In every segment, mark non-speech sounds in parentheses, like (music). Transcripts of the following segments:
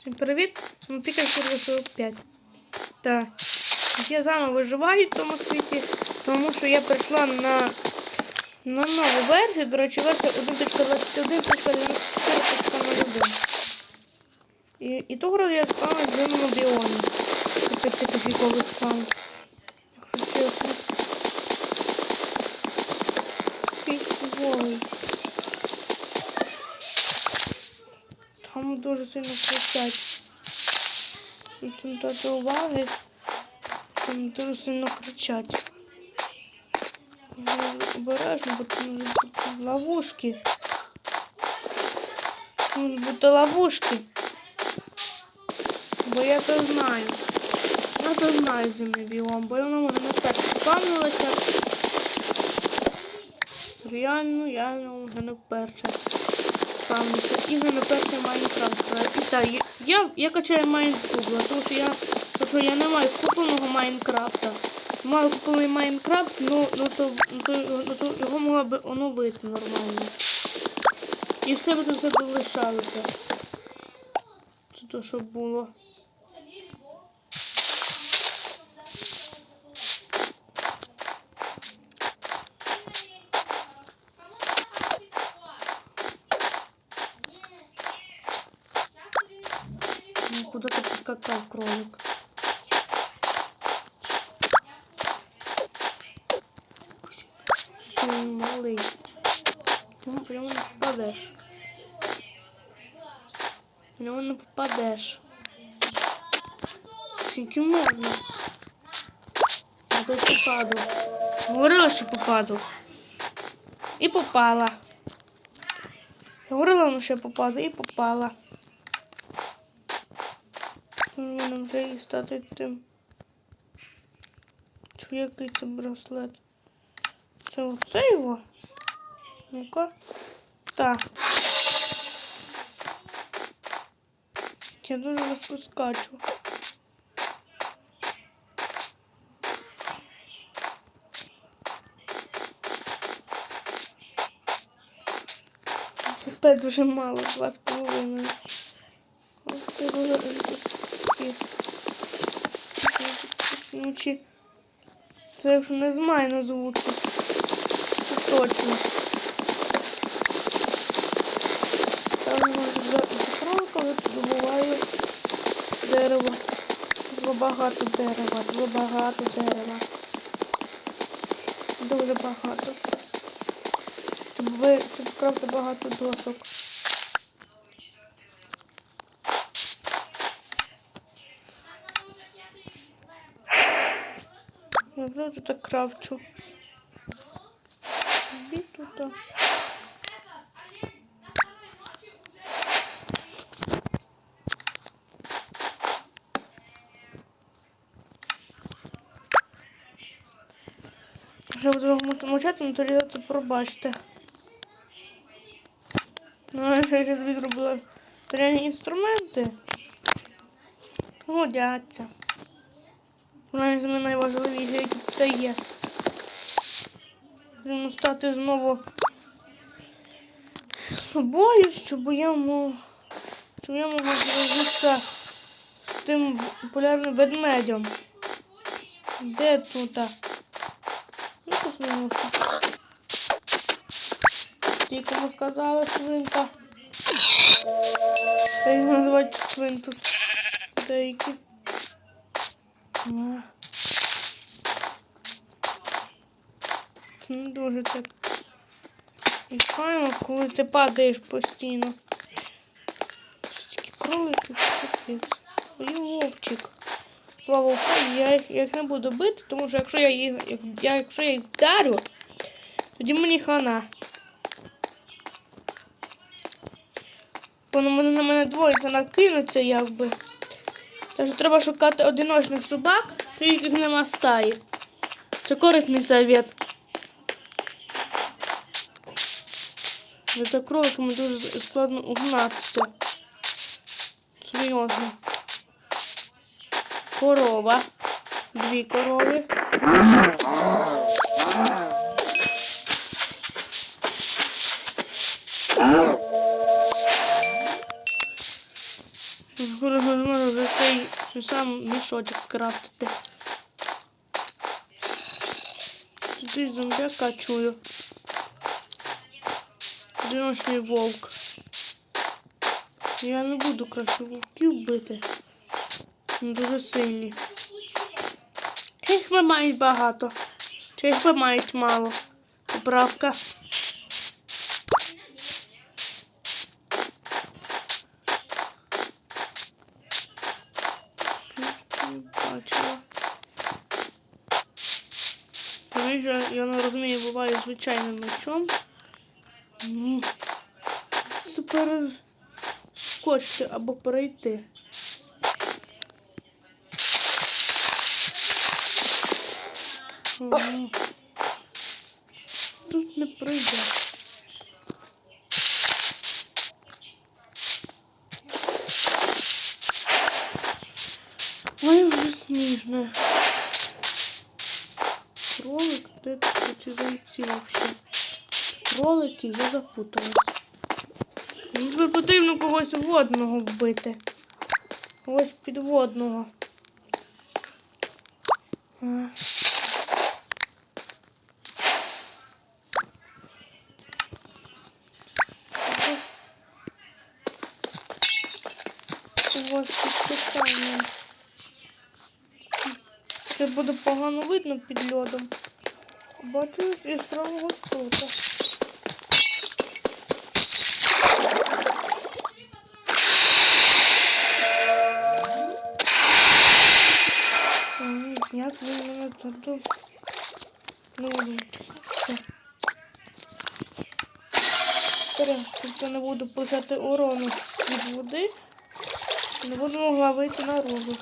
Всім привіт! Ну, Піка 45. Так. Я заново виживаю в тому світі, тому що я прийшла на, на нову версію. До речі, версія 1.21.94.01. І, і того разу я спала в зимному біомі. Капець це кофійковий спам. Якщо чесно. Фіговий. Там дуже сильно кричать. Дати уваги, там дуже сильно кричать. Обережно, бо там ловушки. Можуть бути ловушки. Бо я то знаю. Я то знаю земний біом, бо воно мене не перше спавнилося. Реально, я вже не вперше спавнився. іменно перший Майнкрафт. Так, я, я, качаю Майн з Google, тому що я, тому що я не маю купленого Майнкрафта. Маю куплений Майнкрафт, ну, ну, то, ну, то, ну, то його могла би оновити нормально. І все би це все залишалося. Це то, що було. Ну, куда ты поскакал, кролик? Ты малый. Ну, прямо не попадешь. Прямо не попадеш. Скільки можна? А то попаду. Говорила, що попаду. І попала. Я говорила, ну, що я попаду, і попала. Мене вже і стати тим. Чи це браслет? Це оце його? Ну-ка. Так. Я дуже вас скачу. Опять дуже мало, два з половиною. Ти дуже такі. Ночі. Це якщо не змай на звуки. Це точно. Там може за, за кроликами добуваю дерево. Дуже багато дерева, дуже багато дерева. Дуже багато. Щоб ви щоб вкрати багато досок. Вже тут кравчу. Іди тут. Вже буду мовчати, ну тоді це пробачте. Ну, я ще тобі зробила реальні інструменти. Годяться. З мене найважливіші, які тут є. Потрібно стати знову собою, щоб я мог, щоб я могла зробитися з тим популярним ведмедем. Де тут? Ну, свинюшка. Ти кому сказала свинка? Я їх називають свинтус. Деякі. А. Це не дуже так. Файно, коли ти падаєш постійно. Такі кролики, капець. І вовчик. Два вовка, я їх, я їх не буду бити, тому що якщо я їх, я, якщо я їх вдарю, тоді мені хана. Мене на мене двоє накинуться якби. Що треба шукати одиночних собак, яких нема стаї. Це корисний совет. За кроликами дуже складно угнатися. Серйозно. Корова. Дві корови. Скоро цей сам мішочок скрафтити. Туди зомбяка чую. Одиночний вовк. Я не буду краще вовків бити. Дуже сильні. Чи їх ви мають багато? Чи їх ви мають мало? Поправка. Не бачила. Тому що я розумію, буває звичайним мечом. Це перескочити або перейти. Тут не пройде. Ой, вже сніжне. Де ці вообще? Кролики, я запуталась. Мені потрібно когось водного вбити. Когось підводного. У підписання. Це буде погано видно під льодом. Бачу із правого. Ой, Як він мене не будуть. Все. Тобто не буду писати урону від води, не буду могла вийти наружу.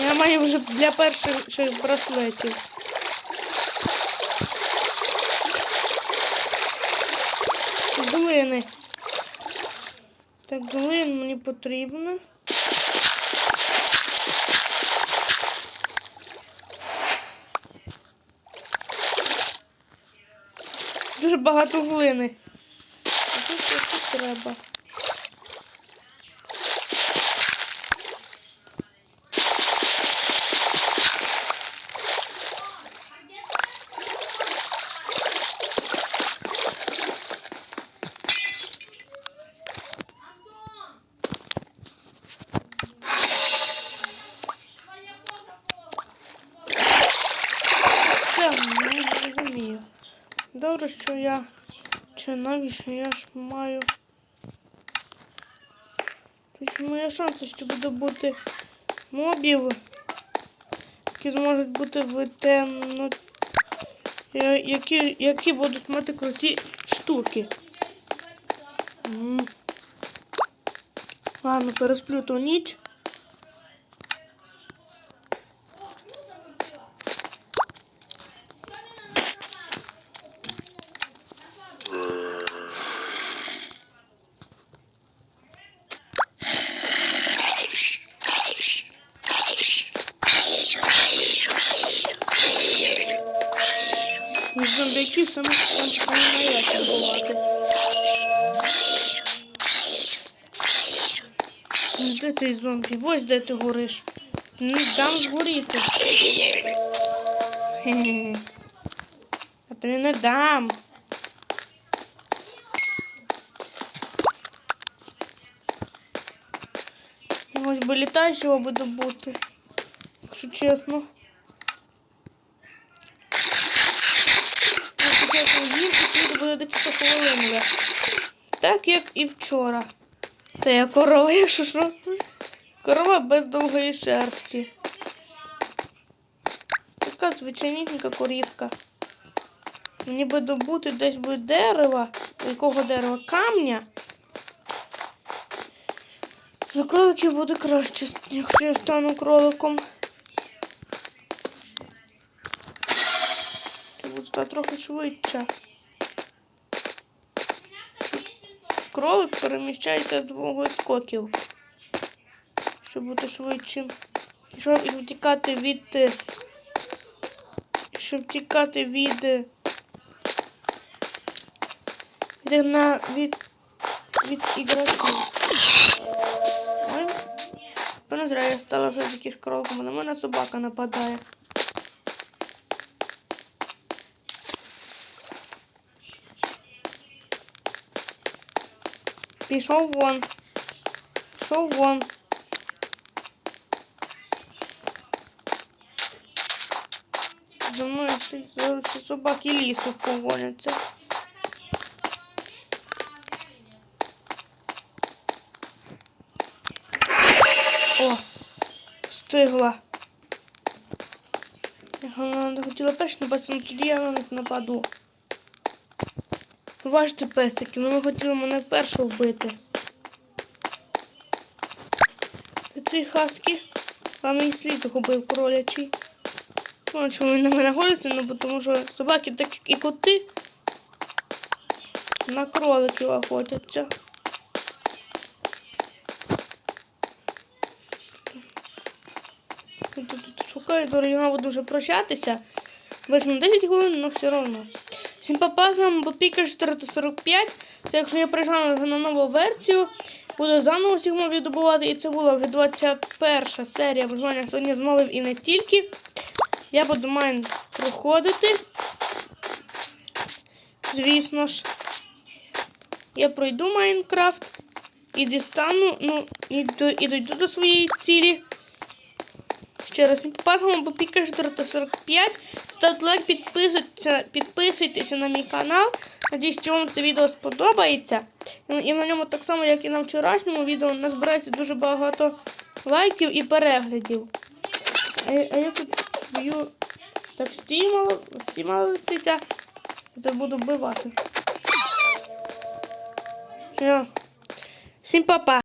Я маю вже для перших браслетів. Глини. Так, глин мені потрібно. Дуже багато глини. Тут, тут, тут треба. Не розумію. Добре, що я. Чи навіщо я ж маю. Тобто моє шанси, що буду бути мобів, які зможуть бути в темно. Які, які будуть мати круті штуки. Ладно, пересплю ту ніч. Зомбяки саме саме найляті бувати. Ну, Де ти зомбі? Ось де ти гориш. Не дам згоріти. (laughs) А тобі не дам. Ось би літаючого буду бути. Якщо чесно. Я їм буде хвилин. вже. Так як і вчора. Це я корова, (laughs) якщо що. Корова без довгої шерсті. Така звичайненька корівка. Мені би добути десь би дерева. Якого дерева? Камня. Для кроликів буде краще, якщо я стану кроликом. Це буде трохи швидше. Кролик переміщається з двох скоків. Щоб бути швидшим. Щоб втікати від. е, Щоб тікати від. е, Від, на, від, від ігроків. Не зря я стала вже такі шкролками. На мене собака нападає. Пішов вон. Пішов вон. За мною ще собаки лісу повоняться. О, стигла. Вона не хотіла перш напасти, але я на них нападу. Бачите, песики, ну ви хотіли мене першу вбити. Цей хаскі, а мій слід загубив кролячий. Ну, чому він на мене голиться? Ну, тому що собаки, так як і коти, на кроликів охотяться. Тут, шукаю, дорогі, я буду вже прощатися. Візьму 10 хвилин, але все одно. Всім папа, з вами був 445. Це якщо я прийшла на нову версію, буду заново всіх мов добувати. І це була вже 21 серія виживання сьогодні змовив і не тільки. Я буду майн проходити. Звісно ж. Я пройду Майнкрафт і дістану, ну, і, до- і дойду до своєї цілі. Ще раз пасмо по Піка 445. Ставте лайк, підписуйтеся, підписуйтеся на мій канал. Надіюсь, що вам це відео сподобається. І і на ньому так само, як і на вчорашньому відео, назбирається дуже багато лайків і переглядів. А, я- тут б'ю так стімала лисиця. Я буду вбивати. Всім па-па.